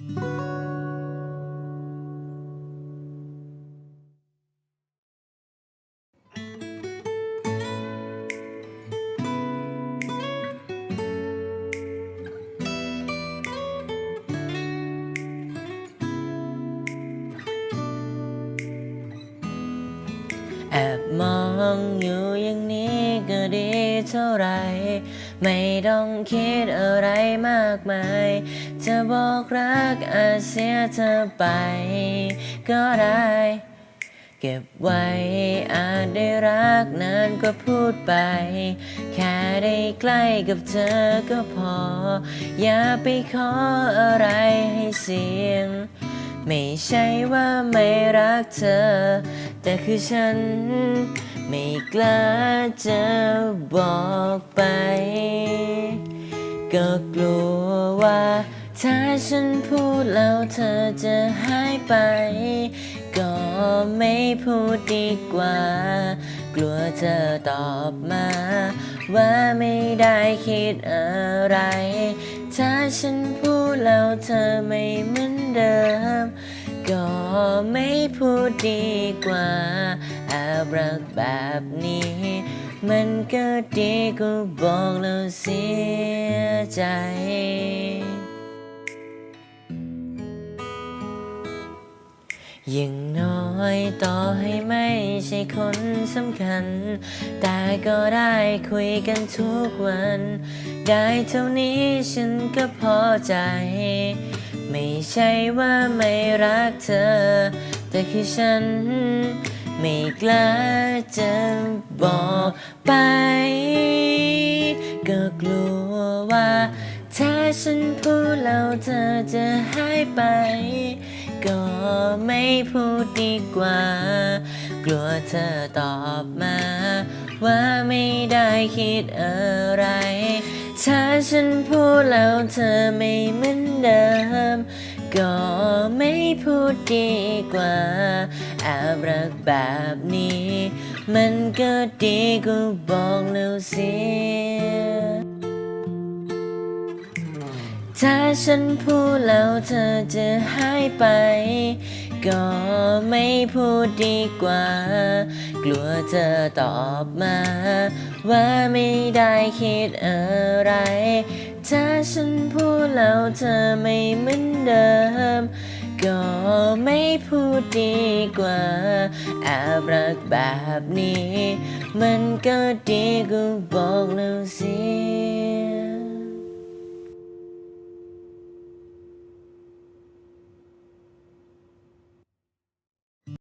แอบมองอยู่อย่างนี้ก็ดีเท่าไร ไม่ต้องคิดอะไรมากมาย จะบอกรักอาเสียเธอไป ก็ได้เก็บไว้อาจได้รักนานก็พูดไป แค่ได้ใกล้กับเธอก็พอ อย่าไปขออะไรให้เสียง ไม่ใช่ว่าไม่รักเธอ แต่คือฉันไม่กล้าจะบอกไป ก็กลัวว่า ถ้าฉันพูดแล้วเธอจะหายไป ก็ไม่พูดดีกว่า กลัวเธอตอบมา ว่าไม่ได้คิดอะไร ถ้าฉันพูดแล้วเธอไม่เหมือนเดิม ก็ไม่พูดดีกว่าแอบรักแบบนี้ มันก็ดีก็บอกแล้วเสียใจอย่างน้อยต่อให้ไม่ใช่คนสำคัญ แต่ก็ได้คุยกันทุกวัน ได้เท่านี้ฉันก็พอใจ ไม่ใช่ว่าไม่รักเธอ แต่คือฉันไม่กล้าจะบอกไป ก็กลัวว่า ถ้าฉันพูดแล้วเธอจะหายไป ก็ไม่พูดดีกว่า กลัวเธอตอบมา ว่าไม่ได้คิดอะไร ถ้าฉันพูดแล้วเธอไม่เหมือนเดิม ก็ไม่พูดดีกว่าแอบรักแบบนี้ มันก็ดีก็บอกแล้วเสียถ้าฉันพูดแล้วเธอจะหายไป ก็ไม่พูดดีกว่า กลัวเธอตอบมา ว่าไม่ได้คิดอะไร ถ้าฉันพูดแล้วเธอไม่เหมือนเดิม ก็ไม่พูดดีกว่าแอบรักแบบนี้ มันก็ดีก็บอกแล้วสีย